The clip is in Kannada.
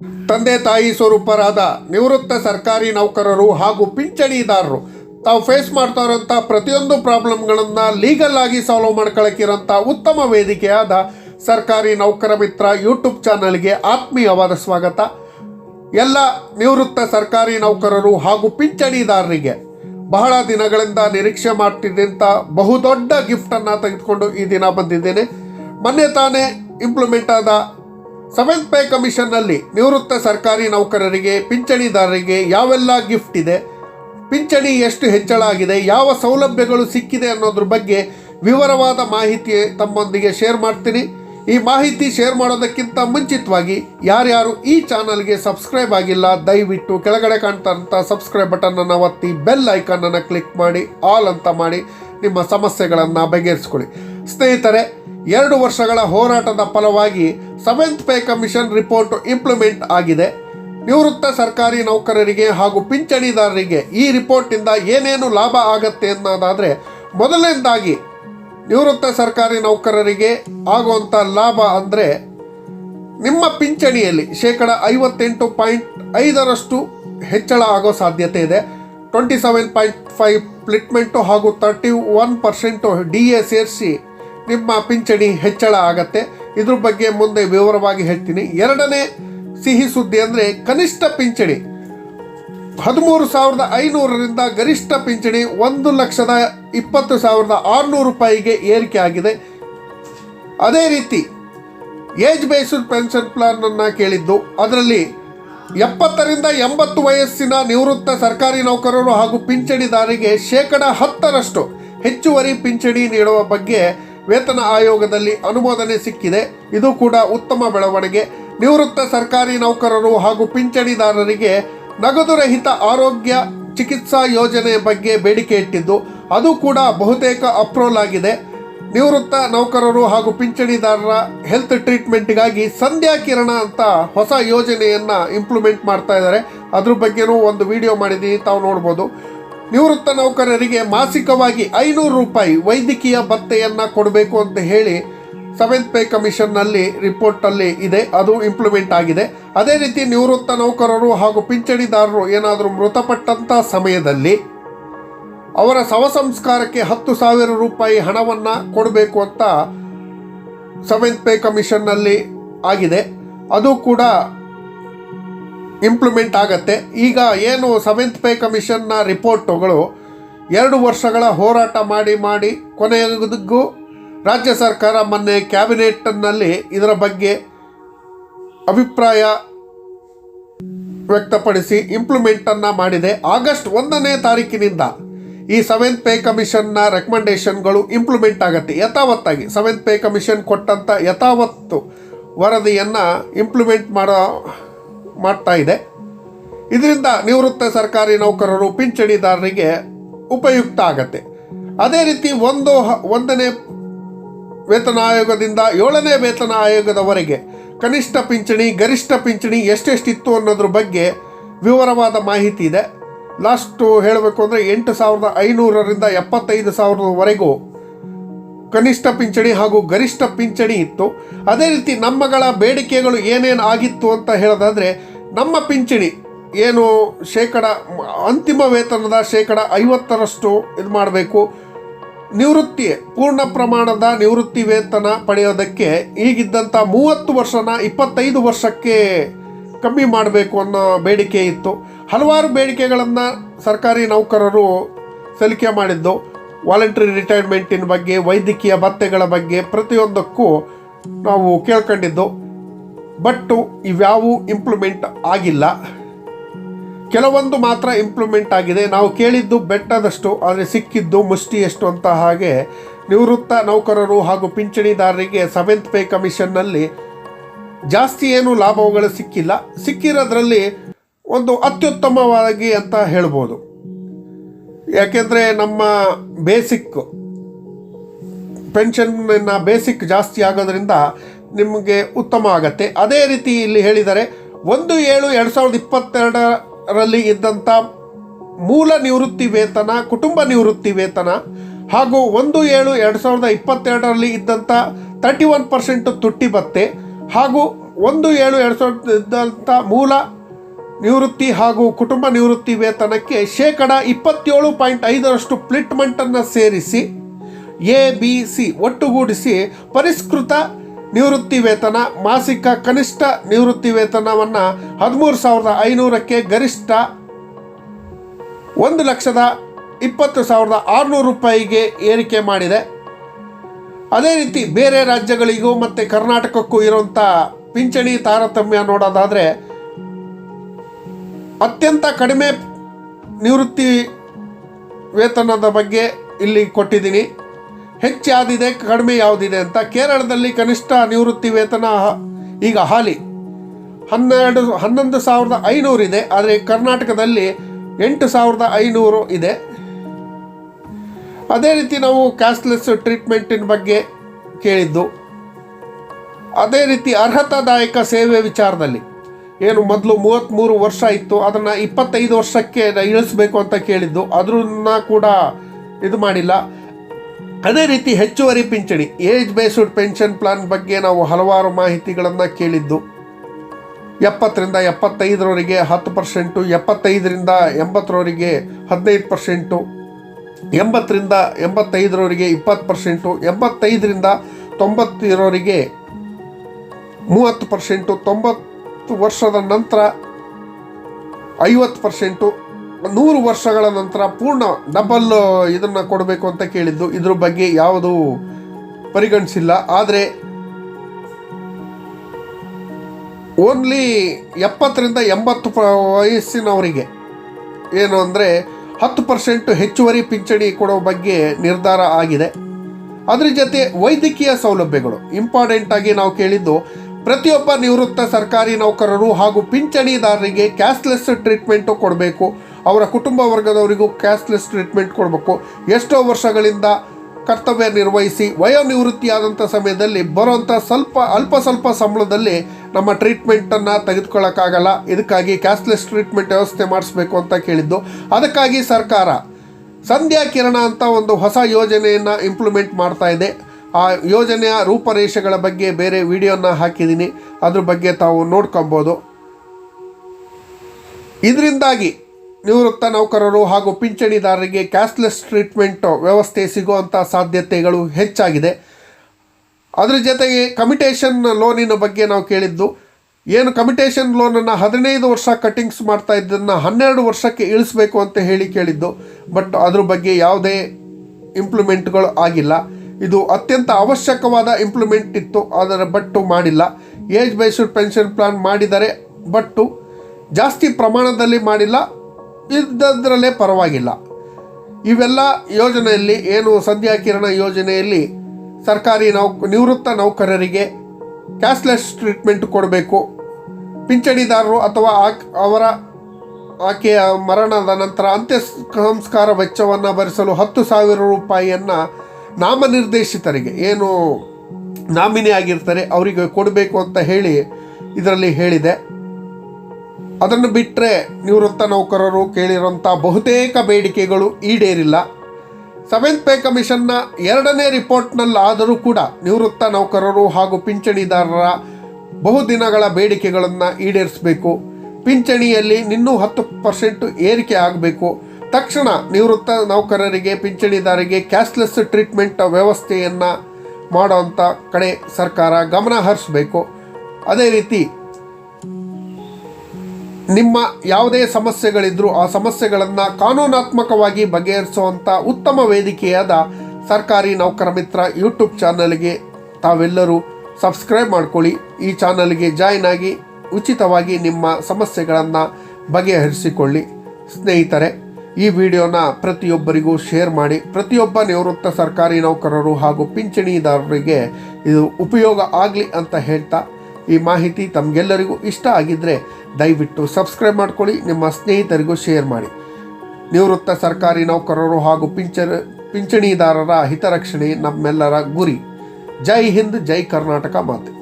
ತಂದೆ ತಾಯಿ ಸ್ವರೂಪರಾದ ನಿವೃತ್ತ ಸರ್ಕಾರಿ ನೌಕರರು ಹಾಗೂ ಪಿಂಚಣಿದಾರರು, ತಾವು ಫೇಸ್ ಮಾಡ್ತಾ ಇರೋಂಥ ಪ್ರತಿಯೊಂದು ಪ್ರಾಬ್ಲಮ್ಗಳನ್ನು ಲೀಗಲ್ ಆಗಿ ಸಾಲ್ವ್ ಮಾಡ್ಕೊಳ್ಳೋಕ್ಕಿರೋಂಥ ಉತ್ತಮ ವೇದಿಕೆಯಾದ ಸರ್ಕಾರಿ ನೌಕರ ಮಿತ್ರ ಯೂಟ್ಯೂಬ್ ಚಾನಲ್ಗೆ ಆತ್ಮೀಯವಾದ ಸ್ವಾಗತ. ಎಲ್ಲ ನಿವೃತ್ತ ಸರ್ಕಾರಿ ನೌಕರರು ಹಾಗೂ ಪಿಂಚಣಿದಾರರಿಗೆ ಬಹಳ ದಿನಗಳಿಂದ ನಿರೀಕ್ಷೆ ಮಾಡ್ತಿದ್ದಂಥ ಬಹುದೊಡ್ಡ ಗಿಫ್ಟನ್ನು ತೆಗೆದುಕೊಂಡು ಈ ದಿನ ಬಂದಿದ್ದೇನೆ. ಮೊನ್ನೆ ತಾನೇ ಇಂಪ್ಲಿಮೆಂಟ್ ಆದ ಸೆವೆಂತ್ ಪೇ ಕಮಿಷನ್ನಲ್ಲಿ ನಿವೃತ್ತ ಸರ್ಕಾರಿ ನೌಕರರಿಗೆ, ಪಿಂಚಣಿದಾರರಿಗೆ ಯಾವೆಲ್ಲ ಗಿಫ್ಟ್ ಇದೆ? ಪಿಂಚಣಿ ಎಷ್ಟು ಹೆಚ್ಚಳ ಆಗಿದೆ? ಯಾವ ಸೌಲಭ್ಯಗಳು ಸಿಕ್ಕಿದೆ ಅನ್ನೋದ್ರ ಬಗ್ಗೆ ವಿವರವಾದ ಮಾಹಿತಿ ತಮ್ಮೊಂದಿಗೆ ಶೇರ್ ಮಾಡ್ತೀನಿ. ಈ ಮಾಹಿತಿ ಶೇರ್ ಮಾಡೋದಕ್ಕಿಂತ ಮುಂಚಿತವಾಗಿ ಯಾರ್ಯಾರು ಈ ಚಾನಲ್ಗೆ ಸಬ್ಸ್ಕ್ರೈಬ್ ಆಗಿಲ್ಲ, ದಯವಿಟ್ಟು ಕೆಳಗಡೆ ಕಾಣ್ತಾರಂಥ ಸಬ್ಸ್ಕ್ರೈಬ್ ಬಟನನ್ನು ಒತ್ತಿ ಬೆಲ್ ಐಕನನ್ನು ಕ್ಲಿಕ್ ಮಾಡಿ, ಆಲ್ ಅಂತ ಮಾಡಿ ನಿಮ್ಮ ಸಮಸ್ಯೆಗಳನ್ನು ಬಗೆಹರಿಸ್ಕೊಳ್ಳಿ. ಸ್ನೇಹಿತರೆ, ಎರಡು ವರ್ಷಗಳ ಹೋರಾಟದ ಫಲವಾಗಿ seventh pay commission report implement ಆಗಿದೆ. ನಿವೃತ್ತ ಸರ್ಕಾರಿ ನೌಕರರಿಗೆ ಹಾಗೂ ಪಿಂಚಣಿದಾರರಿಗೆ ಈ ರಿಪೋರ್ಟಿಂದ ಏನೇನು ಲಾಭ ಆಗತ್ತೆ ಅನ್ನೋದಾದರೆ, ಮೊದಲನೇದಾಗಿ ನಿವೃತ್ತ ಸರ್ಕಾರಿ ನೌಕರರಿಗೆ ಆಗುವಂಥ ಲಾಭ ಅಂದರೆ ನಿಮ್ಮ ಪಿಂಚಣಿಯಲ್ಲಿ ಶೇಕಡ ಐವತ್ತೆಂಟು ಪಾಯಿಂಟ್ ಐದರಷ್ಟು ಹೆಚ್ಚಳ ಆಗೋ ಸಾಧ್ಯತೆ ಇದೆ. Twenty seven point five fitment ಹಾಗೂ thirty one percent D A ಸೇರಿಸಿ ನಿಮ್ಮ ಪಿಂಚಣಿ ಹೆಚ್ಚಳ ಆಗತ್ತೆ. ಇದ್ರ ಬಗ್ಗೆ ಮುಂದೆ ವಿವರವಾಗಿ ಹೇಳ್ತೀನಿ. ಎರಡನೇ ಸಿಹಿ ಸುದ್ದಿ ಅಂದರೆ ಕನಿಷ್ಠ ಪಿಂಚಣಿ. ಹದಿಮೂರು ಸಾವಿರದ ಐನೂರರಿಂದ ಗರಿಷ್ಠ ಪಿಂಚಣಿ ಒಂದು ಲಕ್ಷದ ಇಪ್ಪತ್ತು ಸಾವಿರದ ಆರುನೂರು ರೂಪಾಯಿಗೆ ಏರಿಕೆ ಆಗಿದೆ. ಅದೇ ರೀತಿ ಏಜ್ ಬೇಸ್ಡ್ ಪೆನ್ಷನ್ ಪ್ಲಾನನ್ನು ಕೇಳಿದ್ದು, ಅದರಲ್ಲಿ ಎಪ್ಪತ್ತರಿಂದ ಎಂಬತ್ತು ವಯಸ್ಸಿನ ನಿವೃತ್ತ ಸರ್ಕಾರಿ ನೌಕರರು ಹಾಗೂ ಪಿಂಚಣಿದಾರರಿಗೆ ಶೇಕಡ ಹತ್ತರಷ್ಟು ಹೆಚ್ಚುವರಿ ಪಿಂಚಣಿ ನೀಡುವ ಬಗ್ಗೆ ವೇತನ ಆಯೋಗದಲ್ಲಿ ಅನುಮೋದನೆ ಸಿಕ್ಕಿದೆ. ಇದು ಕೂಡ ಉತ್ತಮ ಬೆಳವಣಿಗೆ. ನಿವೃತ್ತ ಸರ್ಕಾರಿ ನೌಕರರು ಹಾಗೂ ಪಿಂಚಣಿದಾರರಿಗೆ ನಗದುರಹಿತ ಆರೋಗ್ಯ ಚಿಕಿತ್ಸಾ ಯೋಜನೆ ಬಗ್ಗೆ ಬೇಡಿಕೆ ಇಟ್ಟಿದ್ದು, ಅದು ಕೂಡ ಬಹುತೇಕ ಅಪ್ರೂವಲ್ ಆಗಿದೆ. ನಿವೃತ್ತ ನೌಕರರು ಹಾಗೂ ಪಿಂಚಣಿದಾರರ ಹೆಲ್ತ್ ಟ್ರೀಟ್ಮೆಂಟ್ಗಾಗಿ ಸಂಧ್ಯಾ ಕಿರಣ ಅಂತ ಹೊಸ ಯೋಜನೆಯನ್ನು ಇಂಪ್ಲಿಮೆಂಟ್ ಮಾಡ್ತಾ ಇದ್ದಾರೆ. ಅದ್ರ ಬಗ್ಗೆನೂ ಒಂದು ವಿಡಿಯೋ ಮಾಡಿದ್ದೀನಿ ತಾವು ನೋಡ್ಬೋದು. ನಿವೃತ್ತ ನೌಕರರಿಗೆ ಮಾಸಿಕವಾಗಿ ಐನೂರು ರೂಪಾಯಿ ವೈದ್ಯಕೀಯ ಭತ್ತೆಯನ್ನು ಕೊಡಬೇಕು ಅಂತ ಹೇಳಿ ಸೆವೆಂತ್ ಪೇ ಕಮಿಷನ್ನಲ್ಲಿ ರಿಪೋರ್ಟಲ್ಲಿ ಇದೆ, ಅದು ಇಂಪ್ಲಿಮೆಂಟ್ ಆಗಿದೆ. ಅದೇ ರೀತಿ ನಿವೃತ್ತ ನೌಕರರು ಹಾಗೂ ಪಿಂಚಣಿದಾರರು ಏನಾದರೂ ಮೃತಪಟ್ಟಂಥ ಸಮಯದಲ್ಲಿ ಅವರ ಶವ ಸಂಸ್ಕಾರಕ್ಕೆ ಹತ್ತು ಸಾವಿರ ರೂಪಾಯಿ ಹಣವನ್ನು ಕೊಡಬೇಕು ಅಂತ ಸೆವೆಂತ್ ಪೇ ಕಮಿಷನ್ನಲ್ಲಿ ಆಗಿದೆ. ಅದು ಕೂಡ ಇಂಪ್ಲಿಮೆಂಟ್ ಆಗತ್ತೆ. ಈಗ ಏನು ಸೆವೆಂತ್ ಪೇ ಕಮಿಷನ್ನ ರಿಪೋರ್ಟುಗಳು ಎರಡು ವರ್ಷಗಳ ಹೋರಾಟ ಮಾಡಿ ಮಾಡಿ ಕೊನೆಯದಿಗೂ ರಾಜ್ಯ ಸರ್ಕಾರ ಮೊನ್ನೆ ಕ್ಯಾಬಿನೆಟ್ನಲ್ಲಿ ಇದರ ಬಗ್ಗೆ ಅಭಿಪ್ರಾಯ ವ್ಯಕ್ತಪಡಿಸಿ ಇಂಪ್ಲಿಮೆಂಟನ್ನು ಮಾಡಿದೆ. ಆಗಸ್ಟ್ ಒಂದನೇ ತಾರೀಕಿನಿಂದ ಈ ಸೆವೆಂತ್ ಪೇ ಕಮಿಷನ್ನ ರೆಕಮೆಂಡೇಶನ್ಗಳು ಇಂಪ್ಲಿಮೆಂಟ್ ಆಗುತ್ತೆ. ಯಥಾವತ್ತಾಗಿ ಸೆವೆಂತ್ ಪೇ ಕಮಿಷನ್ ಕೊಟ್ಟಂಥ ಯಥಾವತ್ತು ವರದಿಯನ್ನು ಇಂಪ್ಲಿಮೆಂಟ್ ಮಾಡೋ ಮಾಡ್ತಾ ಇದೆ. ಇದರಿಂದ ನಿವೃತ್ತ ಸರ್ಕಾರಿ ನೌಕರರು, ಪಿಂಚಣಿದಾರರಿಗೆ ಉಪಯುಕ್ತ ಆಗತ್ತೆ. ಅದೇ ರೀತಿ ಒಂದು ಒಂದನೇ ವೇತನ ಆಯೋಗದಿಂದ ಏಳನೇ ವೇತನ ಆಯೋಗದವರೆಗೆ ಕನಿಷ್ಠ ಪಿಂಚಣಿ, ಗರಿಷ್ಠ ಪಿಂಚಣಿ ಎಷ್ಟೆಷ್ಟಿತ್ತು ಅನ್ನೋದ್ರ ಬಗ್ಗೆ ವಿವರವಾದ ಮಾಹಿತಿ ಇದೆ. ಲಾಸ್ಟು ಹೇಳಬೇಕು ಅಂದರೆ ಎಂಟು ಸಾವಿರದ ಐನೂರರಿಂದ ಎಪ್ಪತ್ತೈದು ಸಾವಿರದವರೆಗೂ ಕನಿಷ್ಠ ಪಿಂಚಣಿ ಹಾಗೂ ಗರಿಷ್ಠ ಪಿಂಚಣಿ ಇತ್ತು. ಅದೇ ರೀತಿ ನಮ್ಮಗಳ ಬೇಡಿಕೆಗಳು ಏನೇನು ಆಗಿತ್ತು ಅಂತ ಹೇಳೋದಾದರೆ, ನಮ್ಮ ಪಿಂಚಣಿ ಏನು ಶೇಕಡ ಅಂತಿಮ ವೇತನದ ಶೇಕಡ ಐವತ್ತರಷ್ಟು ಇದು ಮಾಡಬೇಕು. ನಿವೃತ್ತಿ ಪೂರ್ಣ ಪ್ರಮಾಣದ ನಿವೃತ್ತಿ ವೇತನ ಪಡೆಯೋದಕ್ಕೆ ಈಗಿದ್ದಂಥ ಮೂವತ್ತು ವರ್ಷನ ಇಪ್ಪತ್ತೈದು ವರ್ಷಕ್ಕೆ ಕಮ್ಮಿ ಮಾಡಬೇಕು ಅನ್ನೋ ಬೇಡಿಕೆ ಇತ್ತು. ಹಲವಾರು ಬೇಡಿಕೆಗಳನ್ನು ಸರ್ಕಾರಿ ನೌಕರರು ಸಲ್ಲಿಕೆ ಮಾಡಿದ್ದು. ವಾಲಂಟ್ರಿ ರಿಟೈರ್ಮೆಂಟಿನ ಬಗ್ಗೆ, ವೈದ್ಯಕೀಯ ಭತ್ಯೆಗಳ ಬಗ್ಗೆ ಪ್ರತಿಯೊಂದಕ್ಕೂ ನಾವು ಕೇಳ್ಕೊಂಡಿದ್ದು. ಬಟ್ಟು ಇವ್ಯಾವೂ ಇಂಪ್ಲಿಮೆಂಟ್ ಆಗಿಲ್ಲ. ಕೆಲವೊಂದು ಮಾತ್ರ ಇಂಪ್ಲಿಮೆಂಟ್ ಆಗಿದೆ. ನಾವು ಕೇಳಿದ್ದು ಬೆಟ್ಟದಷ್ಟು, ಆದರೆ ಸಿಕ್ಕಿದ್ದು ಮುಷ್ಟಿಯಷ್ಟು ಅಂತ ಹಾಗೆ ನಿವೃತ್ತ ನೌಕರರು ಹಾಗೂ ಪಿಂಚಣಿದಾರರಿಗೆ ಸೆವೆಂತ್ ಪೇ ಕಮಿಷನ್ನಲ್ಲಿ ಜಾಸ್ತಿ ಏನು ಲಾಭಗಳು ಸಿಕ್ಕಿಲ್ಲ. ಸಿಕ್ಕಿರೋದ್ರಲ್ಲಿ ಒಂದು ಅತ್ಯುತ್ತಮವಾಗಿ ಅಂತ ಹೇಳ್ಬೋದು. ಯಾಕೆಂದರೆ ನಮ್ಮ ಬೇಸಿಕ್ ಪೆನ್ಷನ್ನ ಬೇಸಿಕ್ ಜಾಸ್ತಿ ಆಗೋದ್ರಿಂದ ನಿಮಗೆ ಉತ್ತಮ ಆಗತ್ತೆ. ಅದೇ ರೀತಿ ಇಲ್ಲಿ ಹೇಳಿದರೆ, ಒಂದು ಏಳು ಎರಡು ಸಾವಿರದ ಇಪ್ಪತ್ತೆರಡರಲ್ಲಿ ಇದ್ದಂಥ ಮೂಲ ನಿವೃತ್ತಿ ವೇತನ, ಕುಟುಂಬ ನಿವೃತ್ತಿ ವೇತನ, ಹಾಗೂ ಒಂದು ಏಳು ಎರಡು ಸಾವಿರದ ಇಪ್ಪತ್ತೆರಡರಲ್ಲಿ ಇದ್ದಂಥ ತರ್ಟಿ ಒನ್ ಪರ್ಸೆಂಟ್ ತುಟ್ಟಿ ಭತ್ತೆ, ಹಾಗೂ ಒಂದು ಏಳು ಎರಡು ಸಾವಿರದ ಇದ್ದಂಥ ಮೂಲ ನಿವೃತ್ತಿ ಹಾಗೂ ಕುಟುಂಬ ನಿವೃತ್ತಿ ವೇತನಕ್ಕೆ ಶೇಕಡ ಇಪ್ಪತ್ತೇಳು ಪಾಯಿಂಟ್ ಐದರಷ್ಟು ಪ್ಲಿಟ್ಮೆಂಟನ್ನು ಸೇರಿಸಿ ಎ, ಬಿ, ಸಿ ಒಟ್ಟುಗೂಡಿಸಿ ಪರಿಷ್ಕೃತ ನಿವೃತ್ತಿ ವೇತನ, ಮಾಸಿಕ ಕನಿಷ್ಠ ನಿವೃತ್ತಿ ವೇತನವನ್ನು ಹದಿಮೂರು ಸಾವಿರದ ಐನೂರಕ್ಕೆ ಗರಿಷ್ಠ ಒಂದು ಲಕ್ಷದ ಇಪ್ಪತ್ತು ಸಾವಿರದ ಆರುನೂರು ರೂಪಾಯಿಗೆ ಏರಿಕೆ ಮಾಡಿದೆ. ಅದೇ ರೀತಿ ಬೇರೆ ರಾಜ್ಯಗಳಿಗೂ ಮತ್ತು ಕರ್ನಾಟಕಕ್ಕೂ ಇರುವಂಥ ಪಿಂಚಣಿ ತಾರತಮ್ಯ ನೋಡೋದಾದರೆ ಅತ್ಯಂತ ಕಡಿಮೆ ನಿವೃತ್ತಿ ವೇತನದ ಬಗ್ಗೆ ಇಲ್ಲಿ ಕೊಟ್ಟಿದ್ದೀನಿ. ಹೆಚ್ಚು ಯಾವುದಿದೆ, ಕಡಿಮೆ ಯಾವುದಿದೆ ಅಂತ ಕೇರಳದಲ್ಲಿ ಕನಿಷ್ಠ ನಿವೃತ್ತಿ ವೇತನ ಈಗ ಹಾಲಿ ಹನ್ನೆರಡು, ಹನ್ನೊಂದು ಸಾವಿರದ ಐನೂರು ಇದೆ, ಆದರೆ ಕರ್ನಾಟಕದಲ್ಲಿ ಎಂಟು ಸಾವಿರದ ಐನೂರು ಇದೆ. ಅದೇ ರೀತಿ ನಾವು ಕ್ಯಾಶ್ಲೆಸ್ ಟ್ರೀಟ್ಮೆಂಟಿನ ಬಗ್ಗೆ ಕೇಳಿದ್ದು. ಅದೇ ರೀತಿ ಅರ್ಹತಾದಾಯಕ ಸೇವೆ ವಿಚಾರದಲ್ಲಿ. ಏನು ಮೊದಲು ಮೂವತ್ತ್ಮೂರು ವರ್ಷ ಇತ್ತು, ಅದನ್ನು ಇಪ್ಪತ್ತೈದು ವರ್ಷಕ್ಕೆ ಇಳಿಸ್ಬೇಕು ಅಂತ ಕೇಳಿದ್ದು. ಅದನ್ನ ಕೂಡ ಇದು ಮಾಡಿಲ್ಲ. ಅದೇ ರೀತಿ ಹೆಚ್ಚುವರಿ ಪಿಂಚಣಿ, ಏಜ್ ಬೇಸ್ಡ್ ಪೆನ್ಷನ್ ಪ್ಲಾನ್ ಬಗ್ಗೆ ನಾವು ಹಲವಾರು ಮಾಹಿತಿಗಳನ್ನು ಕೇಳಿದ್ದು. ಎಪ್ಪತ್ತರಿಂದ ಎಪ್ಪತ್ತೈದರವರೆಗೆ ಹತ್ತು ಪರ್ಸೆಂಟು, ಎಪ್ಪತ್ತೈದರಿಂದ ಎಂಬತ್ತರವರೆಗೆ ಹದಿನೈದು ಪರ್ಸೆಂಟು, ಎಂಬತ್ತರಿಂದ ಎಂಬತ್ತೈದರವರೆಗೆ ಇಪ್ಪತ್ತು ಪರ್ಸೆಂಟು, ಎಂಬತ್ತೈದರಿಂದ ತೊಂಬತ್ತಿರೋರಿಗೆ ಮೂವತ್ತು ಪರ್ಸೆಂಟು, ತೊಂಬತ್ತು ವರ್ಷದ ನಂತರ, ಐವತ್ತು ಪರ್ಸೆಂಟು, ನೂರು ವರ್ಷಗಳ ನಂತರ ಪೂರ್ಣ ಡಬಲ್ ಇದನ್ನು ಕೊಡಬೇಕು ಅಂತ ಕೇಳಿದ್ದು. ಇದ್ರ ಬಗ್ಗೆ ಯಾವುದು ಪರಿಗಣಿಸಿಲ್ಲ. ಆದರೆ ಓನ್ಲಿ ಎಪ್ಪತ್ತರಿಂದ ಎಂಬತ್ತು ವಯಸ್ಸಿನವರಿಗೆ ಏನು ಅಂದರೆ ಹತ್ತು ಪರ್ಸೆಂಟ್ ಹೆಚ್ಚುವರಿ ಪಿಂಚಣಿ ಕೊಡೋ ಬಗ್ಗೆ ನಿರ್ಧಾರ ಆಗಿದೆ. ಅದ್ರ ಜೊತೆ ವೈದ್ಯಕೀಯ ಸೌಲಭ್ಯಗಳು. ಇಂಪಾರ್ಟೆಂಟ್ ಆಗಿ ನಾವು ಕೇಳಿದ್ದು ಪ್ರತಿಯೊಬ್ಬ ನಿವೃತ್ತ ಸರ್ಕಾರಿ ನೌಕರರು ಹಾಗೂ ಪಿಂಚಣಿದಾರರಿಗೆ ಕ್ಯಾಶ್ಲೆಸ್ ಟ್ರೀಟ್ಮೆಂಟು ಕೊಡಬೇಕು. ಅವರ ಕುಟುಂಬ ವರ್ಗದವರಿಗೂ ಕ್ಯಾಶ್ಲೆಸ್ ಟ್ರೀಟ್ಮೆಂಟ್ ಕೊಡಬೇಕು. ಎಷ್ಟೋ ವರ್ಷಗಳಿಂದ ಕರ್ತವ್ಯ ನಿರ್ವಹಿಸಿ ವಯೋನಿವೃತ್ತಿಯಾದಂಥ ಸಮಯದಲ್ಲಿ ಬರೋಂಥ ಸ್ವಲ್ಪ ಅಲ್ಪ ಸ್ವಲ್ಪ ಸಂಬಳದಲ್ಲಿ ನಮ್ಮ ಟ್ರೀಟ್ಮೆಂಟನ್ನು ತೆಗೆದುಕೊಳ್ಳೋಕ್ಕಾಗಲ್ಲ. ಇದಕ್ಕಾಗಿ ಕ್ಯಾಶ್ಲೆಸ್ ಟ್ರೀಟ್ಮೆಂಟ್ ವ್ಯವಸ್ಥೆ ಮಾಡಿಸ್ಬೇಕು ಅಂತ ಕೇಳಿದ್ದು. ಅದಕ್ಕಾಗಿ ಸರ್ಕಾರ ಸಂಧ್ಯಾ ಕಿರಣ ಅಂತ ಒಂದು ಹೊಸ ಯೋಜನೆಯನ್ನು ಇಂಪ್ಲಿಮೆಂಟ್ ಮಾಡ್ತಾ ಇದೆ. ಆ ಯೋಜನೆಯ ರೂಪರೇಷೆಗಳ ಬಗ್ಗೆ ಬೇರೆ ವಿಡಿಯೋನ ಹಾಕಿದ್ದೀನಿ. ಅದ್ರ ಬಗ್ಗೆ ತಾವು ನೋಡ್ಕೊಬೋದು. ಇದರಿಂದಾಗಿ ನಿವೃತ್ತ ನೌಕರರು ಹಾಗೂ ಪಿಂಚಣಿದಾರರಿಗೆ ಕ್ಯಾಶ್ಲೆಸ್ ಟ್ರೀಟ್ಮೆಂಟ್ ವ್ಯವಸ್ಥೆ ಸಿಗುವಂಥ ಸಾಧ್ಯತೆಗಳು ಹೆಚ್ಚಾಗಿದೆ. ಅದರ ಜೊತೆಗೆ ಕಮಿಟೇಷನ್ ಲೋನಿನ ಬಗ್ಗೆ ನಾವು ಕೇಳಿದ್ದು, ಏನು ಕಮಿಟೇಷನ್ ಲೋನನ್ನು ಹದಿನೈದು ವರ್ಷ ಕಟ್ಟಿಂಗ್ಸ್ ಮಾಡ್ತಾ ಇದ್ದನ್ನು ಹನ್ನೆರಡು ವರ್ಷಕ್ಕೆ ಇಳಿಸ್ಬೇಕು ಅಂತ ಹೇಳಿ ಕೇಳಿದ್ದು, ಬಟ್ ಅದ್ರ ಬಗ್ಗೆ ಯಾವುದೇ ಇಂಪ್ಲಿಮೆಂಟ್ಗಳು ಆಗಿಲ್ಲ. ಇದು ಅತ್ಯಂತ ಅವಶ್ಯಕವಾದ ಇಂಪ್ಲಿಮೆಂಟ್ ಇತ್ತು ಅದರ ಬಟ್ಟು ಮಾಡಿಲ್ಲ. ಏಜ್ ಬೇಸ್ಡ್ ಪೆನ್ಷನ್ ಪ್ಲಾನ್ ಮಾಡಿದರೆ ಬಟ್ಟು ಜಾಸ್ತಿ ಪ್ರಮಾಣದಲ್ಲಿ ಮಾಡಿಲ್ಲ, ಇದ್ದದ್ರಲ್ಲೇ ಪರವಾಗಿಲ್ಲ. ಇವೆಲ್ಲ ಯೋಜನೆಯಲ್ಲಿ, ಏನು ಸಂಧ್ಯಾ ಕಿರಣ ಯೋಜನೆಯಲ್ಲಿ ಸರ್ಕಾರಿ ನೌಕ್ ನಿವೃತ್ತ ನೌಕರರಿಗೆ ಕ್ಯಾಶ್ಲೆಸ್ ಟ್ರೀಟ್ಮೆಂಟ್ ಕೊಡಬೇಕು. ಪಿಂಚಣಿದಾರರು ಅಥವಾ ಅವರ ಆಕೆಯ ಮರಣದ ನಂತರ ಅಂತ್ಯ ಸಂಸ್ಕಾರ ವೆಚ್ಚವನ್ನು ಭರಿಸಲು ಹತ್ತು ಸಾವಿರ ರೂಪಾಯಿಯನ್ನು ನಾಮನಿರ್ದೇಶಿತರಿಗೆ, ಏನು ನಾಮಿನಿ ಆಗಿರ್ತಾರೆ, ಅವರಿಗೆ ಕೊಡಬೇಕು ಅಂತ ಹೇಳಿ ಇದರಲ್ಲಿ ಹೇಳಿದೆ. ಅದನ್ನು ಬಿಟ್ಟರೆ ನಿವೃತ್ತ ನೌಕರರು ಕೇಳಿರುವಂಥ ಬಹುತೇಕ ಬೇಡಿಕೆಗಳು ಈಡೇರಿಲ್ಲ. ಸೆವೆಂತ್ ಪೇ ಕಮಿಷನ್ನ ಎರಡನೇ ರಿಪೋರ್ಟ್ನಲ್ಲಾದರೂ ಕೂಡ ನಿವೃತ್ತ ನೌಕರರು ಹಾಗೂ ಪಿಂಚಣಿದಾರರ ಬಹುದಿನಗಳ ಬೇಡಿಕೆಗಳನ್ನು ಈಡೇರಿಸಬೇಕು. ಪಿಂಚಣಿಯಲ್ಲಿ ಇನ್ನೂ ಹತ್ತು ಪರ್ಸೆಂಟು ಏರಿಕೆ ಆಗಬೇಕು. ತಕ್ಷಣ ನಿವೃತ್ತ ನೌಕರರಿಗೆ ಪಿಂಚಣಿದಾರರಿಗೆ ಕ್ಯಾಶ್ಲೆಸ್ ಟ್ರೀಟ್ಮೆಂಟ್ ವ್ಯವಸ್ಥೆಯನ್ನು ಮಾಡೋವಂಥ ಕಡೆ ಸರ್ಕಾರ ಗಮನ ಹರಿಸಬೇಕು. ಅದೇ ರೀತಿ ನಿಮ್ಮ ಯಾವುದೇ ಸಮಸ್ಯೆಗಳಿದ್ರೂ ಆ ಸಮಸ್ಯೆಗಳನ್ನು ಕಾನೂನಾತ್ಮಕವಾಗಿ ಬಗೆಹರಿಸುವಂಥ ಉತ್ತಮ ವೇದಿಕೆಯಾದ ಸರ್ಕಾರಿ ನೌಕರ ಮಿತ್ರ ಯೂಟ್ಯೂಬ್ ಚಾನಲ್ಗೆ ತಾವೆಲ್ಲರೂ ಸಬ್ಸ್ಕ್ರೈಬ್ ಮಾಡ್ಕೊಳ್ಳಿ. ಈ ಚಾನಲ್ಗೆ ಜಾಯ್ನ್ ಆಗಿ ಉಚಿತವಾಗಿ ನಿಮ್ಮ ಸಮಸ್ಯೆಗಳನ್ನು ಬಗೆಹರಿಸಿಕೊಳ್ಳಿ. ಸ್ನೇಹಿತರೆ ಈ ವಿಡಿಯೋನ ಪ್ರತಿಯೊಬ್ಬರಿಗೂ ಶೇರ್ ಮಾಡಿ ಪ್ರತಿಯೊಬ್ಬ ನಿವೃತ್ತ ಸರ್ಕಾರಿ ನೌಕರರು ಹಾಗೂ ಪಿಂಚಣಿದಾರರಿಗೆ ಇದು ಉಪಯೋಗ ಆಗಲಿ ಅಂತ ಹೇಳ್ತಾ ಈ ಮಾಹಿತಿ ತಮಗೆಲ್ಲರಿಗೂ ಇಷ್ಟ ಆಗಿದ್ದರೆ ದಯವಿಟ್ಟು ಸಬ್ಸ್ಕ್ರೈಬ್ ಮಾಡ್ಕೊಳ್ಳಿ, ನಿಮ್ಮ ಸ್ನೇಹಿತರಿಗೂ ಶೇರ್ ಮಾಡಿ. ನಿವೃತ್ತ ಸರ್ಕಾರಿ ನೌಕರರು ಹಾಗೂ ಪಿಂಚ ಪಿಂಚಣಿದಾರರ ಹಿತರಕ್ಷಣೆ ನಮ್ಮೆಲ್ಲರ ಗುರಿ. ಜೈ ಹಿಂದ್, ಜೈ ಕರ್ನಾಟಕ ಮಾತೆ.